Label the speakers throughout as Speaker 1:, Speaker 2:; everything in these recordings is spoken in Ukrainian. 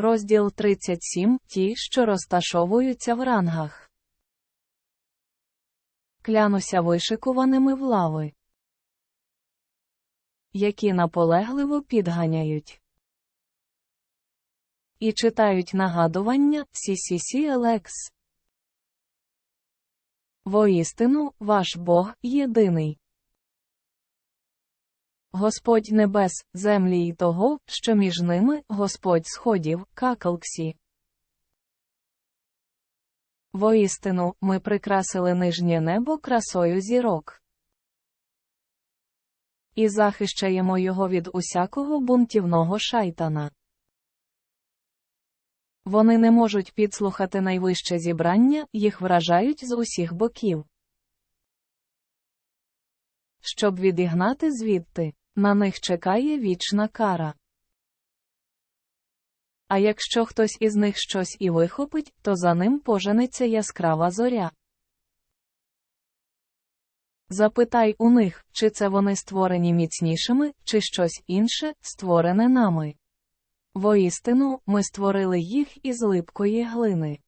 Speaker 1: Розділ 37 Ті, що розташовуються в рангах. Клянуся вишикуваними в лави, які наполегливо підганяють і читають нагадування CCC Елекс. Воістину, ваш Бог єдиний. Господь небес, землі й того, що між ними, Господь сходів, какалксі. Воістину, ми прикрасили нижнє небо красою зірок. І захищаємо його від усякого бунтівного шайтана. Вони не можуть підслухати найвище зібрання, їх вражають з усіх боків. Щоб відігнати звідти, на них чекає вічна кара. А якщо хтось із них щось і вихопить, то за ним поженеться яскрава зоря. Запитай у них, чи це вони створені міцнішими, чи щось інше, створене нами. Воістину, ми створили їх із липкої глини.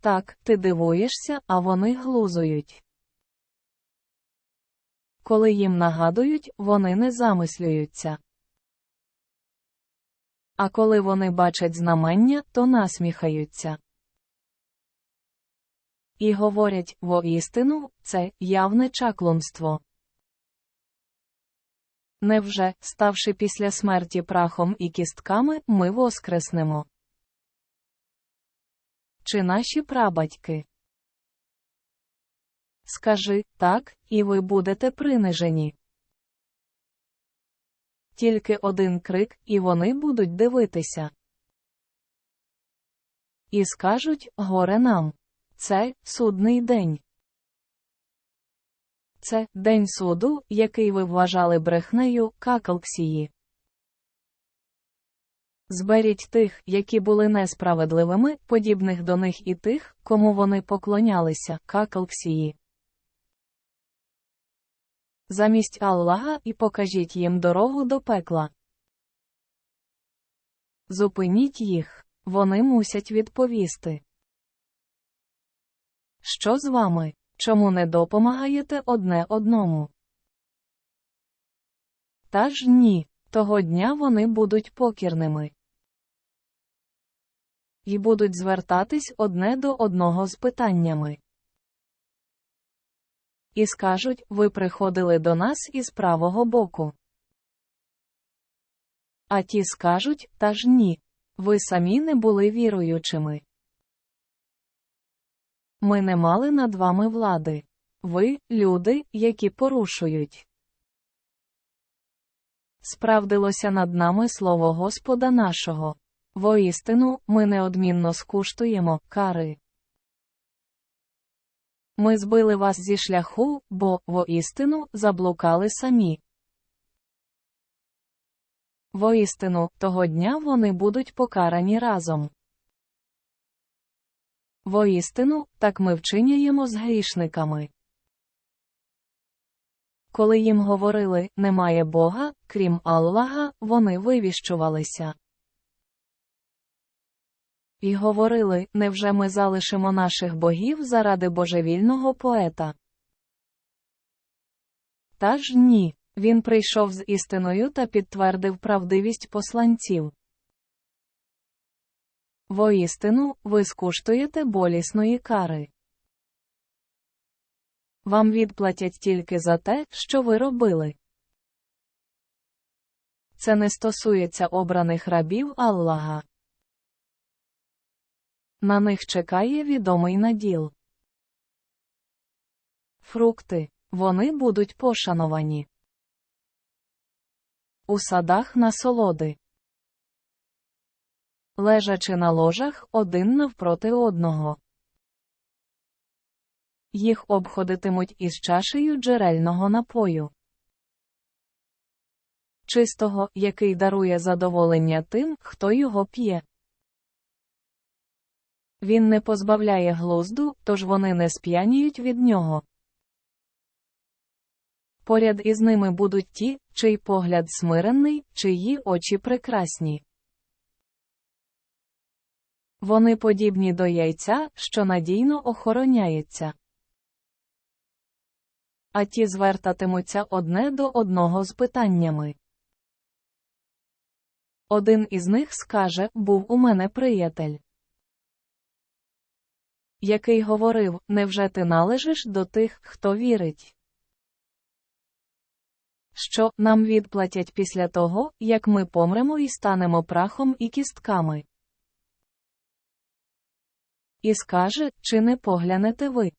Speaker 1: Так, ти дивуєшся, а вони глузують. Коли їм нагадують, вони не замислюються. А коли вони бачать знамення, то насміхаються. І говорять воістину, це явне чаклунство. Невже, ставши після смерті прахом і кістками, ми воскреснемо? Чи наші прабатьки? Скажи так, і ви будете принижені. Тільки один крик, і вони будуть дивитися. І скажуть горе нам. Це судний день. Це день суду, який ви вважали брехнею какалксії. Зберіть тих, які були несправедливими, подібних до них і тих, кому вони поклонялися, какалксії. Замість Аллаха і покажіть їм дорогу до пекла. Зупиніть їх, вони мусять відповісти. Що з вами? Чому не допомагаєте одне одному? Та ж ні, того дня вони будуть покірними. І будуть звертатись одне до одного з питаннями. І скажуть, ви приходили до нас із правого боку. А ті скажуть, та ж ні. Ви самі не були віруючими. Ми не мали над вами влади. Ви люди, які порушують. Справдилося над нами слово Господа нашого. Воістину, ми неодмінно скуштуємо кари. Ми збили вас зі шляху, бо, воістину, заблукали самі. Воістину, того дня вони будуть покарані разом. Воістину, так ми вчиняємо з грішниками. Коли їм говорили немає Бога, крім Аллаха, вони вивіщувалися. І говорили невже ми залишимо наших богів заради божевільного поета? Та ж ні. Він прийшов з істиною та підтвердив правдивість посланців. Воістину, ви скуштуєте болісної кари. Вам відплатять тільки за те, що ви робили. Це не стосується обраних рабів Аллаха. На них чекає відомий наділ. Фрукти. Вони будуть пошановані. У садах насолоди лежачи на ложах один навпроти одного. Їх обходитимуть із чашею джерельного напою. Чистого, який дарує задоволення тим, хто його п'є. Він не позбавляє глузду, тож вони не сп'яніють від нього. Поряд із ними будуть ті, чий погляд смиренний, чиї очі прекрасні. Вони подібні до яйця, що надійно охороняється. А ті звертатимуться одне до одного з питаннями. Один із них скаже, був у мене приятель, який говорив, невже ти належиш до тих, хто вірить? Що нам відплатять після того, як ми помремо і станемо прахом і кістками? І скаже, чи не поглянете ви?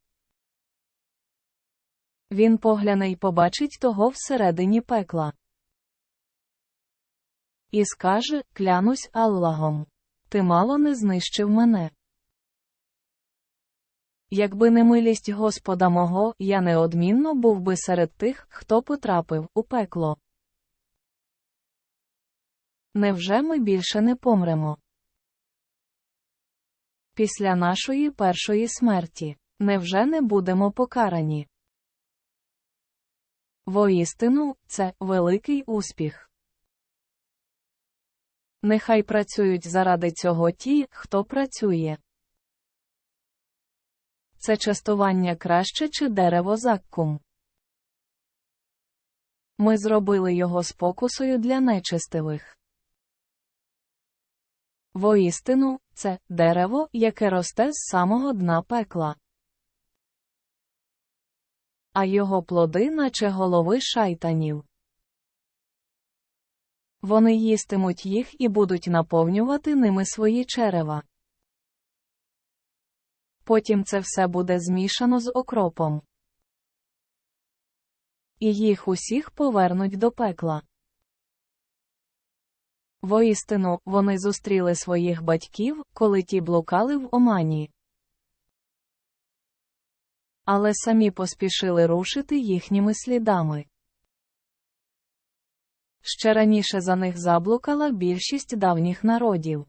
Speaker 1: Він погляне й побачить того всередині пекла. І скаже, клянусь Аллахом. Ти мало не знищив мене. Якби не милість Господа мого, я неодмінно був би серед тих, хто потрапив у пекло. Невже ми більше не помремо? Після нашої першої смерті, невже не будемо покарані? Воістину, це великий успіх. Нехай працюють заради цього ті, хто працює. Це частування краще чи дерево заккум. Ми зробили його спокусою для нечестивих. Воістину, це дерево, яке росте з самого дна пекла. А його плоди, наче голови шайтанів. Вони їстимуть їх і будуть наповнювати ними свої черева. Потім це все буде змішано з окропом. І їх усіх повернуть до пекла. Воістину, вони зустріли своїх батьків, коли ті блукали в омані. Але самі поспішили рушити їхніми слідами. Ще раніше за них заблукала більшість давніх народів.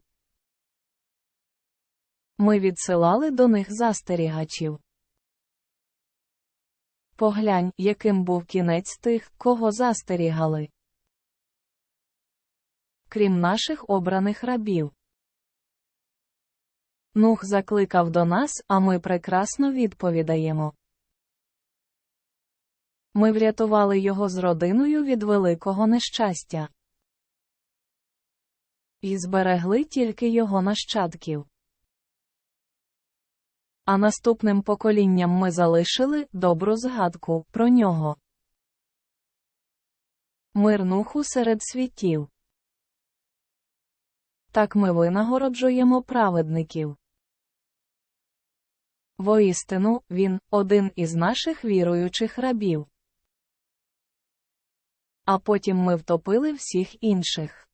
Speaker 1: Ми відсилали до них застерігачів. Поглянь, яким був кінець тих, кого застерігали. Крім наших обраних рабів. Нух закликав до нас, а ми прекрасно відповідаємо. Ми врятували його з родиною від великого нещастя. І зберегли тільки його нащадків. А наступним поколінням ми залишили добру згадку про нього. Мир нуху серед світів. Так ми винагороджуємо праведників. Воістину, він один із наших віруючих рабів. А потім ми втопили всіх інших.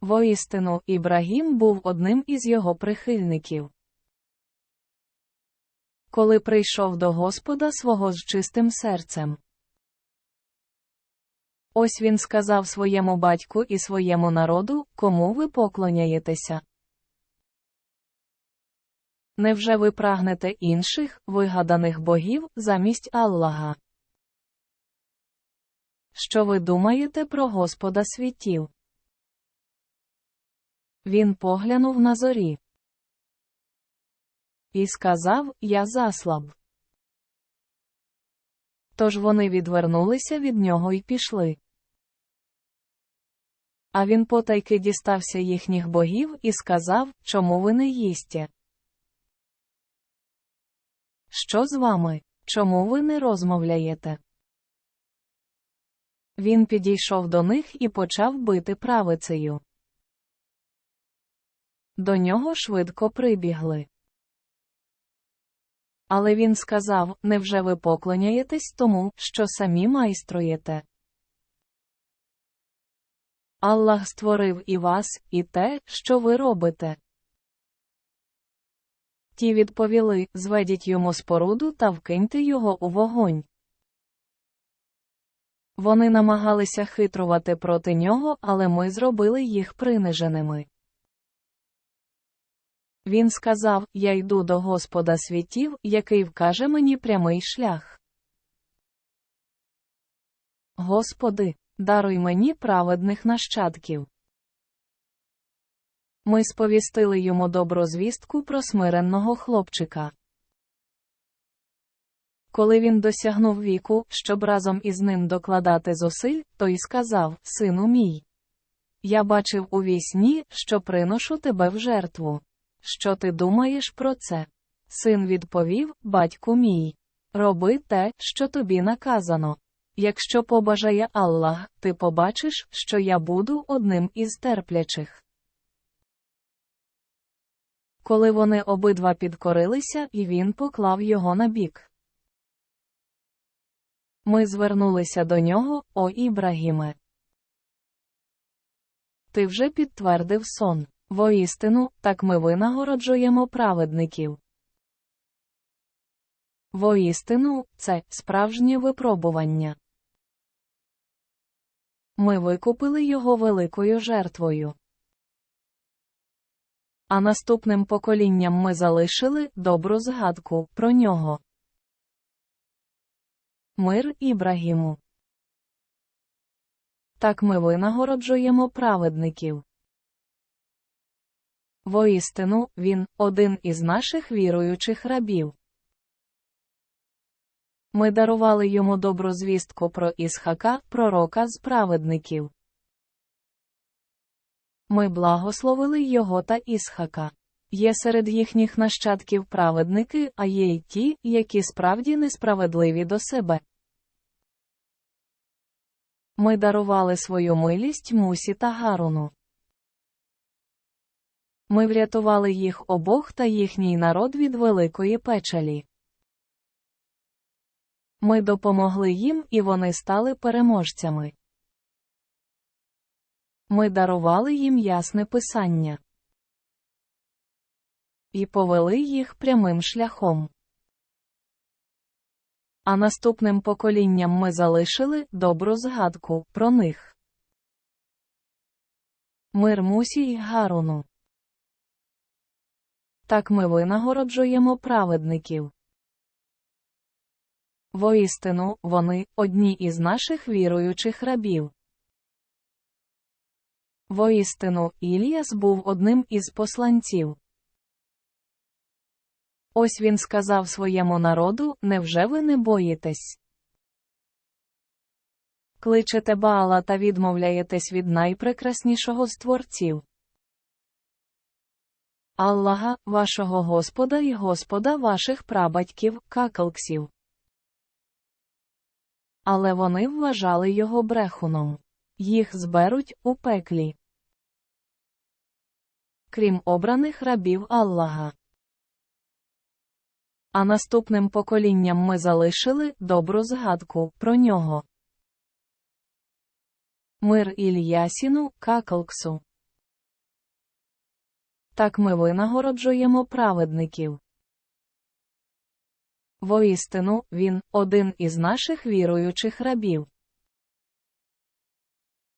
Speaker 1: Воістину, Ібрагім був одним із його прихильників. Коли прийшов до Господа свого з чистим серцем. Ось він сказав своєму батьку і своєму народу, кому ви поклоняєтеся. Невже ви прагнете інших, вигаданих богів, замість Аллаха? Що ви думаєте про Господа світів? Він поглянув на зорі. І сказав, я заслаб. Тож вони відвернулися від нього і пішли. А він потайки дістався їхніх богів і сказав, чому ви не їсте? Що з вами? Чому ви не розмовляєте? Він підійшов до них і почав бити правицею. До нього швидко прибігли. Але він сказав: Невже ви поклоняєтесь тому, що самі майструєте? Аллах створив і вас, і те, що ви робите. Ті відповіли зведіть йому споруду та вкиньте його у вогонь. Вони намагалися хитрувати проти нього, але ми зробили їх приниженими. Він сказав Я йду до Господа світів, який вкаже мені прямий шлях. Господи, даруй мені праведних нащадків. Ми сповістили йому добру звістку про смиренного хлопчика. Коли він досягнув віку, щоб разом із ним докладати зусиль, той сказав, Сину мій. Я бачив у вісні, що приношу тебе в жертву. Що ти думаєш про це? Син відповів, Батьку мій. Роби те, що тобі наказано. Якщо побажає Аллах, ти побачиш, що я буду одним із терплячих. Коли вони обидва підкорилися, і він поклав його на бік. Ми звернулися до нього, о Ібрагіме. Ти вже підтвердив сон. Воістину, так ми винагороджуємо праведників. Воістину, це справжнє випробування. Ми викупили його великою жертвою. А наступним поколінням ми залишили добру згадку про нього. Мир Ібрагіму. Так ми винагороджуємо праведників. Воістину, він один із наших віруючих рабів. Ми дарували йому добру звістку про Ісхака, пророка з праведників. Ми благословили його та Ісхака. Є серед їхніх нащадків праведники, а є й ті, які справді несправедливі до себе. Ми дарували свою милість Мусі та Гаруну. Ми врятували їх обох та їхній народ від великої печалі. Ми допомогли їм і вони стали переможцями. Ми дарували їм ясне писання і повели їх прямим шляхом. А наступним поколінням ми залишили добру згадку про них. Мир Мусі й Гаруну. Так ми винагороджуємо праведників. Воістину, вони одні із наших віруючих рабів. Воістину, Іліас був одним із посланців. Ось він сказав своєму народу: Невже ви не боїтесь? Кличете Баала та відмовляєтесь від найпрекраснішого з творців. Аллаха, вашого Господа і Господа ваших прабатьків, какалксів. Але вони вважали його брехуном. Їх зберуть у пеклі. Крім обраних рабів Аллаха. А наступним поколінням ми залишили добру згадку про нього. Мир Ільясіну, Какалксу. Так ми винагороджуємо праведників. Воістину, він один із наших віруючих рабів.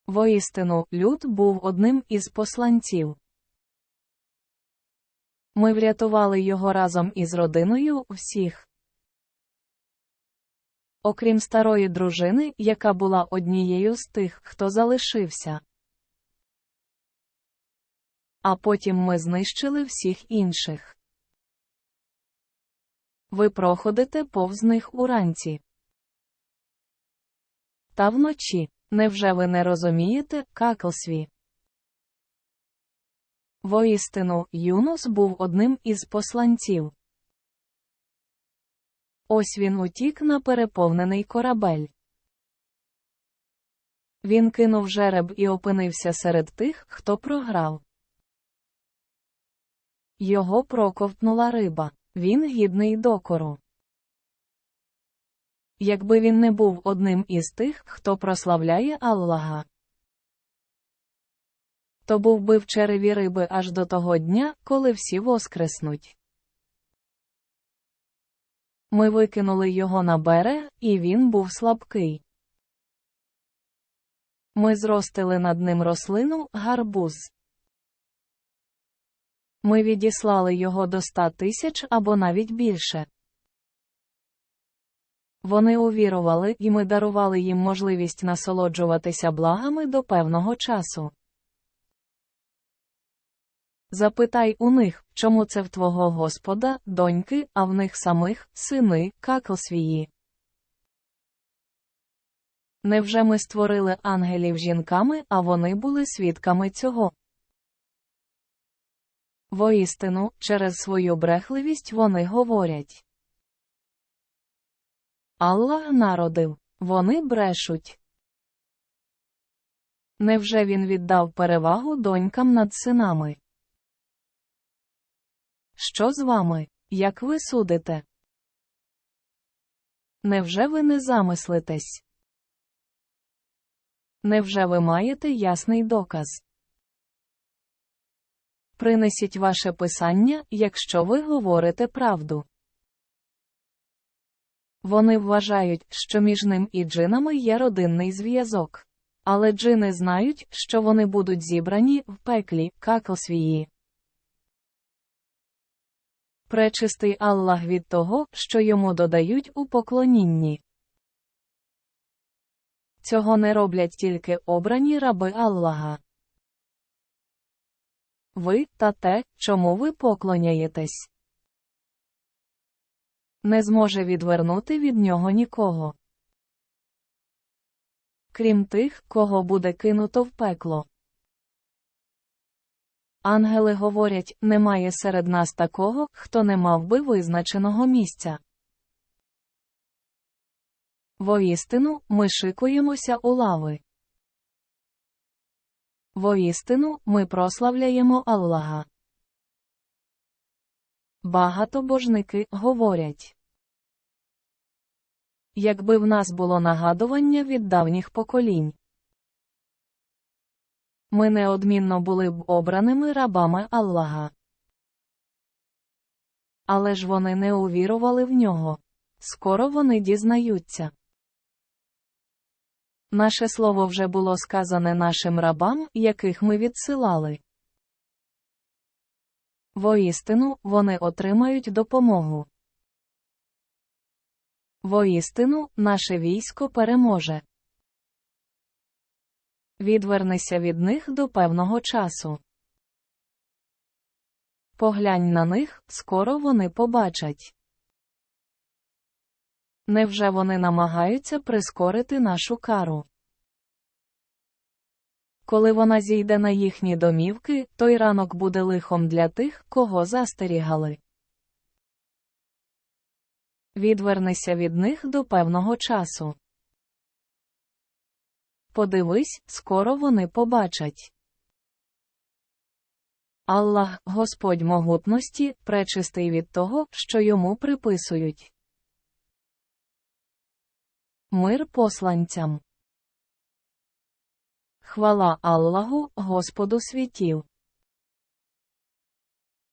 Speaker 1: Воістину, люд був одним із посланців. Ми врятували його разом із родиною всіх. Окрім старої дружини, яка була однією з тих, хто залишився. А потім ми знищили всіх інших. Ви проходите повз них уранці. Та вночі. Невже ви не розумієте, Каклсві? Воістину, Юнус був одним із посланців. Ось він утік на переповнений корабель. Він кинув жереб і опинився серед тих, хто програв. Його проковтнула риба. Він гідний докору. Якби він не був одним із тих, хто прославляє Аллаха, то був би в череві риби аж до того дня, коли всі воскреснуть. Ми викинули його на берег, і він був слабкий. Ми зростили над ним рослину гарбуз. Ми відіслали його до ста тисяч або навіть більше. Вони увірували, і ми дарували їм можливість насолоджуватися благами до певного часу. Запитай у них, чому це в твого Господа, доньки, а в них самих, сини, какл свії. Невже ми створили ангелів жінками, а вони були свідками цього? Воістину, через свою брехливість вони говорять. Аллах народив, вони брешуть. Невже він віддав перевагу донькам над синами? Що з вами, як ви судите? Невже ви не замислитесь? Невже ви маєте ясний доказ? Принесіть ваше писання, якщо ви говорите правду. Вони вважають, що між ним і джинами є родинний зв'язок. Але джини знають, що вони будуть зібрані в пеклі, какл свії. Пречистий Аллах від того, що йому додають у поклонінні. Цього не роблять тільки обрані раби Аллаха. Ви та те, чому ви поклоняєтесь, не зможе відвернути від нього нікого. Крім тих, кого буде кинуто в пекло. Ангели говорять, немає серед нас такого, хто не мав би визначеного місця. Воістину, ми шикуємося у лави. Воістину, ми прославляємо Аллаха. Багатобожники говорять. Якби в нас було нагадування від давніх поколінь, ми неодмінно були б обраними рабами Аллаха. Але ж вони не увірували в нього. Скоро вони дізнаються. Наше слово вже було сказане нашим рабам, яких ми відсилали. Воістину, вони отримають допомогу. Воістину, наше військо переможе. Відвернися від них до певного часу. Поглянь на них, скоро вони побачать. Невже вони намагаються прискорити нашу кару? Коли вона зійде на їхні домівки, той ранок буде лихом для тих, кого застерігали. Відвернися від них до певного часу. Подивись, скоро вони побачать. Аллах, Господь могутності, пречистий від того, що йому приписують. Мир посланцям. Хвала Аллаху, Господу світів.